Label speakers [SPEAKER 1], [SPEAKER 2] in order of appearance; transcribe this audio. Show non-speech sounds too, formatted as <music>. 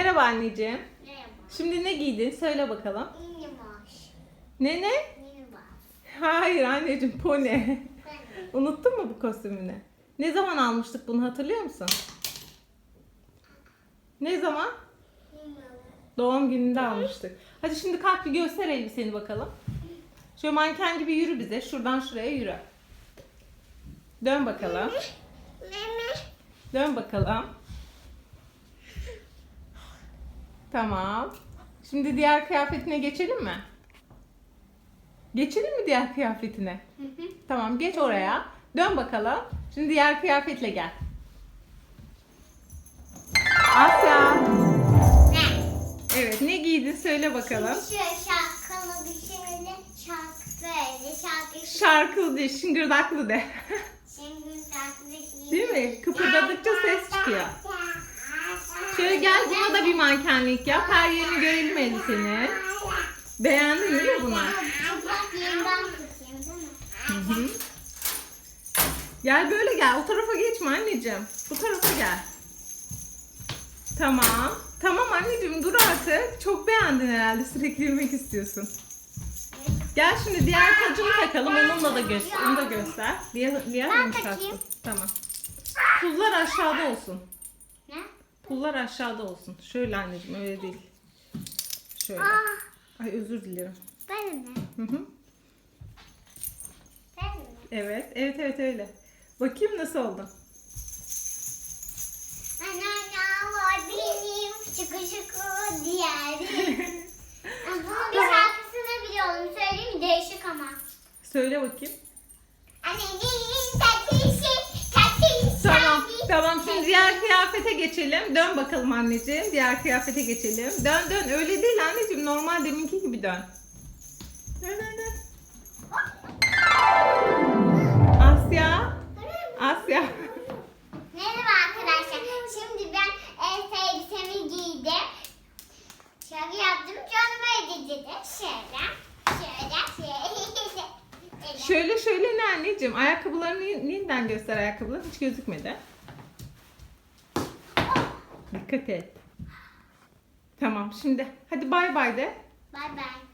[SPEAKER 1] Merhaba anneciğim.
[SPEAKER 2] Merhaba.
[SPEAKER 1] Şimdi ne giydin? Söyle bakalım.
[SPEAKER 2] Minimaş.
[SPEAKER 1] Ne ne?
[SPEAKER 2] Minimaş.
[SPEAKER 1] Hayır anneciğim pony.
[SPEAKER 2] Ben
[SPEAKER 1] Unuttun mu bu kostümünü? Ne zaman almıştık bunu hatırlıyor musun? Ne zaman? Doğum gününde almıştık. Hadi şimdi kalk bir göster elbiseni bakalım. Şöyle manken gibi yürü bize. Şuradan şuraya yürü. Dön bakalım. Dön bakalım. Tamam. Şimdi diğer kıyafetine geçelim mi? Geçelim mi diğer kıyafetine? Tamam geç oraya. Dön bakalım. Şimdi diğer kıyafetle gel. Asya.
[SPEAKER 2] Ne?
[SPEAKER 1] Evet ne giydin söyle bakalım.
[SPEAKER 2] Şimdi şöyle şarkılı bir şeyle şarkı böyle şarkı.
[SPEAKER 1] Şarkılı de, şıngırdaklı de.
[SPEAKER 2] Şey.
[SPEAKER 1] Değil mi? Kıpırdadıkça ses çıkıyor. Gel buna da bir mankenlik yap. Her yerini görelim elbiseni. Beğendin değil mi
[SPEAKER 2] mi?
[SPEAKER 1] Hı hı. Gel böyle gel. O tarafa geçme anneciğim. Bu tarafa gel. Tamam. Tamam anneciğim dur artık. Çok beğendin herhalde. Sürekli yürümek istiyorsun. Gel şimdi diğer tacını takalım. Onunla da göster. Onu da göster. Diğer, diğer
[SPEAKER 2] Ben takayım.
[SPEAKER 1] Tamam. Pullar aşağıda olsun. Pullar aşağıda olsun. Şöyle anneciğim öyle değil. Şöyle.
[SPEAKER 2] Aa,
[SPEAKER 1] Ay özür dilerim.
[SPEAKER 2] ben mi?
[SPEAKER 1] Hı hı.
[SPEAKER 2] Ben mi?
[SPEAKER 1] Evet. Evet evet öyle. Bakayım nasıl oldu.
[SPEAKER 2] Anneannem benim şıkı şıkı diğeri. Bunun <laughs> bir şarkısını biliyorum. Söyleyeyim mi? Değişik ama.
[SPEAKER 1] Söyle bakayım.
[SPEAKER 2] Tatlısı, tatlısı.
[SPEAKER 1] Tamam. Şimdi diğer kıyafete geçelim. Dön bakalım anneciğim. Diğer kıyafete geçelim. Dön dön. Öyle değil anneciğim. Normal deminki gibi dön. Dön dön dön. Asya. Asya.
[SPEAKER 2] Merhaba arkadaşlar. Şimdi ben el elbisemi giydim. Şöyle yaptım. Böyle dedi. Şöyle. Şöyle. Şöyle.
[SPEAKER 1] Şöyle şöyle ne anneciğim? Ayakkabılarını yeniden göster ayakkabılar. Hiç gözükmedi. Dikkat et. Tamam şimdi hadi bay bay de.
[SPEAKER 2] Bye bye.